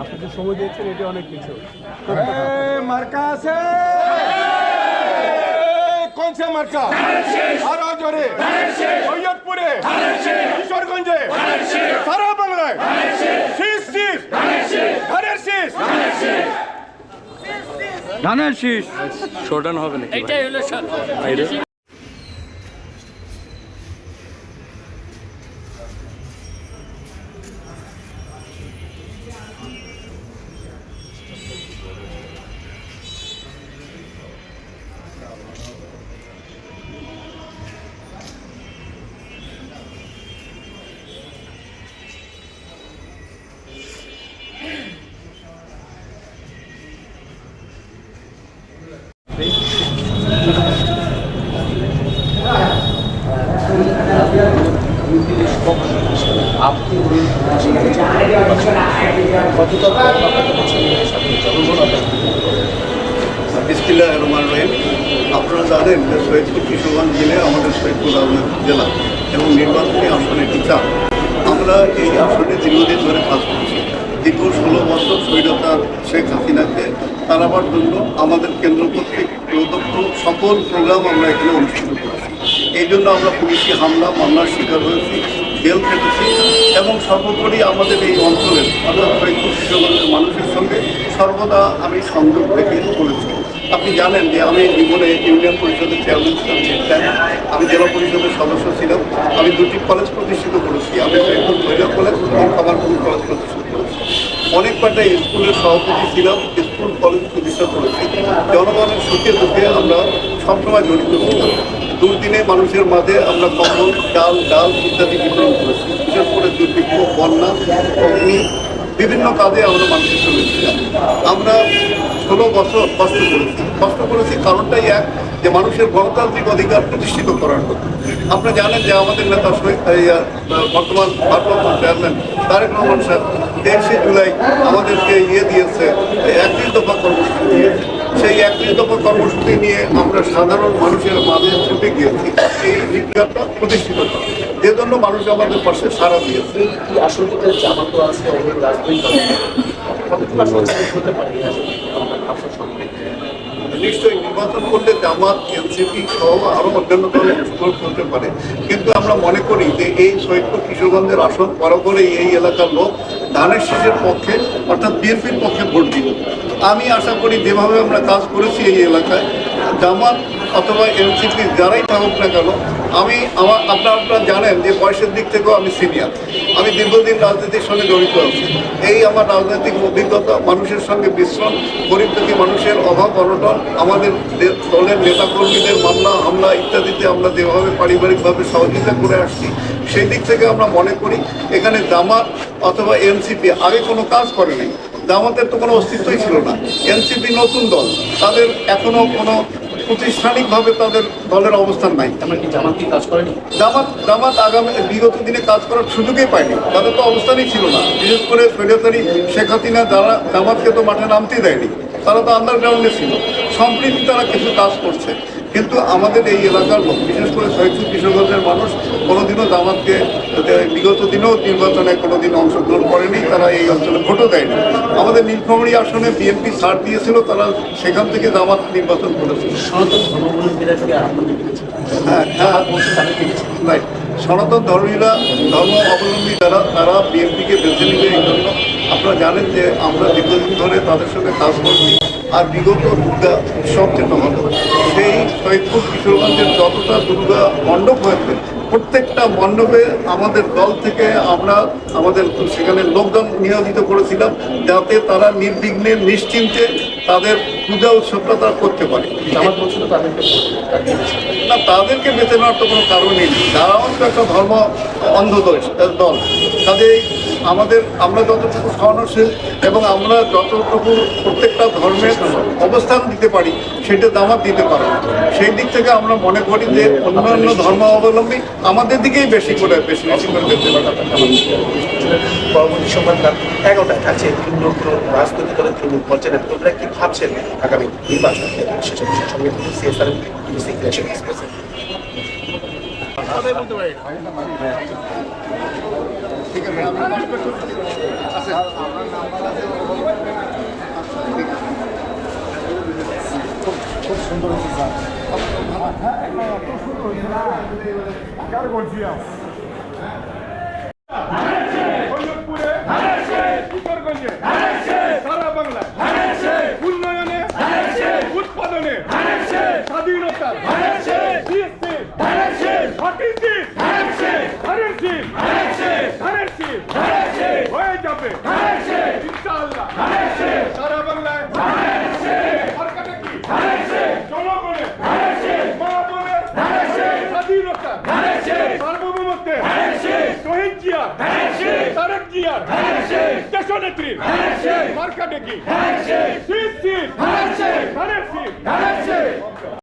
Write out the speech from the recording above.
আপনি যে সময় দিয়েছেন এটা অনেক কিছু। মার্কা আছে? কোন সে মার্কা? আরও জোরে। সৈয়দপুরে কিশোরগঞ্জে সারা বাংলায়। শীষ শীষ। ধানের শীষ। ধানের শীষ। শোডান হবে নাকি এটাই হলো সব বাইরে বিসমিল্লাহ রহমান রহিম, আপনারা জানেন যে সৈয়দপুর কিশোরগঞ্জ জেলে আমাদের সৈয়দপুর রাজনৈতিক জেলা এবং নির্বাচনী আসনে টিচার আমরা এই আসনে দীর্ঘদিন ধরে কাজ করছি। দীর্ঘ ষোলো বছর স্বৈরতা শেখ হাসিনাকে তাড়াবার জন্য আমাদের কেন্দ্র কর্তৃক প্রদত্ত সকল প্রোগ্রাম আমরা এখানে অনুষ্ঠিত করেছি। এই জন্য আমরা পুলিশি হামলা, মামলার শিকার হয়েছি। জেল খেটেছি এবং সর্বোপরি আমাদের এই অঞ্চলের অর্থাৎ কিশোরগঞ্জের মানুষের সঙ্গে সর্বদা আমি সংযোগ রেখে চলেছি। আপনি জানেন যে আমি জীবনে ইউনিয়ন পরিষদের চেয়ারম্যান ছিলাম আমি জেলা পরিষদের সদস্য ছিলাম। আমি দুটি কলেজ প্রতিষ্ঠিত করেছি, আমি সৈয়দপুর মহিলা কলেজ এবং কামারপুর কলেজ প্রতিষ্ঠিত করেছি। অনেক স্কুলের সভাপতি ছিলাম, স্কুল কলেজ প্রতিষ্ঠা করেছি। জনগণের সুখে দুঃখে আমরা সবসময় জড়িত ছিলাম। দুর্দিনে মানুষের মাঝে আমরা কম্বল ডাল ডাল ইত্যাদি বিতরণ করেছি। বিশেষ করে দুর্ভিক্ষ বন্যা, অগ্নি, বিভিন্ন কাজে আমরা মানুষের সঙ্গে আমরা ষোলো বছর কষ্ট করেছি। কষ্ট করেছি কারণটাই এক, যে মানুষের গণতান্ত্রিক অধিকার প্রতিষ্ঠিত করার কথা আপনারা জানেন যে আমাদের নেতা বর্তমান ভারপ্রাপ্ত চেয়ারম্যান তারেক রহমান সাহেব তেইশে জুলাই আমাদেরকে ইয়ে দিয়েছে একত্রিশ দফা কর্মসূচি দিয়েছে। সেই একত্রিশ দফা কর্মসূচি নিয়ে আমরা সাধারণ মানুষের মাঝে ছুটে গিয়েছি। এই অধিকারটা প্রতিষ্ঠিত করা। যে জন্য মানুষ আমাদের পাশে সাড়া দিয়েছে। নিশ্চয়ই নির্বাচন করলে জামাত এনসিপি সহ আরও অন্যান্য দল অংশগ্রহণ করতে পারে। কিন্তু আমরা মনে করি যে এই সৈয়দপুর কিশোরগঞ্জের আসন বরাবরই এই এলাকার লোক ধানের শীষের পক্ষে, অর্থাৎ বিএনপির পক্ষে ভোট দিল আমি আশা করি যেভাবে আমরা কাজ করেছি এই এলাকায়, জামাত অথবা এনসিপি যারাই থাকুক না কেন আমি আমার আপনারা আপনারা জানেন যে বয়সের দিক থেকেও আমি সিনিয়র আমি দীর্ঘদিন রাজনীতির সঙ্গে জড়িত আছি। এই আমার রাজনৈতিক অভিজ্ঞতা, মানুষের সঙ্গে গরিব দুঃখী মানুষের অভাব, অনটন, আমাদের দলের নেতাকর্মীদের মামলা, হামলা ইত্যাদিতে আমরা যেভাবে পারিবারিকভাবে সহযোগিতা করে আসছি, সেই দিক থেকে আমরা মনে করি এখানে জামাত অথবা এনসিপি আগে কোনো কাজ করেনি। জামাতের তো কোনো অস্তিত্বই ছিল না। এনসিপি নতুন দল। তাদের এখনও কোনো প্রাতিষ্ঠানিকভাবে তাদের দলের অবস্থান নাই। জামাত কাজ করেনি? জামাত জামাত আগামী বিগত দিনে কাজ করার সুযোগই পায়নি। তাদের তো অবস্থানই ছিল না। বিশেষ করে সৈরাতারি শেখ হাসিনা যারা জামাতকে তো মাঠে নামতেই দেয়নি তারা তো আন্ডারগ্রাউন্ডে ছিল। সম্প্রীতি তারা কিছু কাজ করছে। কিন্তু আমাদের এই এলাকার লোক বিশেষ করে সৈয়দপুর কিশোরগঞ্জের মানুষ কোনোদিনও জামাতকে বিগত দিনেও নির্বাচনে কোনোদিন অংশগ্রহণ করেনি তারা এই অঞ্চলে ভোটও দেয়নি। আমাদের নীলফামারী আসনে বিএনপি ছাড় দিয়েছিল তারা সেখান থেকে জামাত নির্বাচন করেছিল হ্যাঁ হ্যাঁ। রাইট সনাতন ধর্মীরা ধর্ম অবলম্বী যারা তারা বিএনপিকে বেছে নিবে এই জন্য। আপনারা জানেন যে আমরা দীর্ঘদিন ধরে তাদের সঙ্গে কাজ করছি। আর বিগত দুর্গা উৎসব যেটা হলো সেই সৈয়দপুর কিশোরগঞ্জের যতটা দুর্গা মণ্ডপ হয়েছে প্রত্যেকটা মণ্ডপে আমাদের দল থেকে আমরা আমাদের সেখানে লোকজন নিয়োজিত করেছিলাম যাতে তারা নির্বিঘ্নে নিশ্চিন্তে তাদের পূজা উৎসবটা তারা করতে পারে। না তাদেরকে বেছে নেওয়ার তো কোনো কারণই নেই। তারাও তো একটা ধর্ম অন্ধ দল- কাজেই আমাদের আমরা যতটুকু সহনশীল এবং আমরা যতটুকু প্রত্যেকটা ধর্মের অবস্থান দিতে পারি সেটা দামাত দিতে পারে। সেই দিক থেকে আমরা মনে করি যে অন্যান্য ধর্ম অবলম্বী আমাদের দিকেই বেশি করে বেশি বেশি করে নেবে। পরবর্তী সময় রাত এগারোটায় থাকছে কোনো রাজনৈতিক দলের তৃণমূল পর্যায়ে নেতৃত্বরা কি ভাবছেন আগামী নির্বাচন সেসব বিষয়ের সঙ্গে সিএসআর ইলেকশন ঠিক আছে খুব সুন্দর হয়েছে স্যার সৈয়দপুরে কিশোরগঞ্জে সারা বাংলায় উন্নয়নে উৎপাদনে স্বাধীনতা ধানের হয়ে যাবে ইনশাআল্লাহ সারা বাংলায় সরকারে কি জনগণের মা বোনের স্বাধীনতা সার্বভৌমত্বের শহীদ জিয়া তারেক জিয়ার দেশনেত্রী মার্কাটে কি?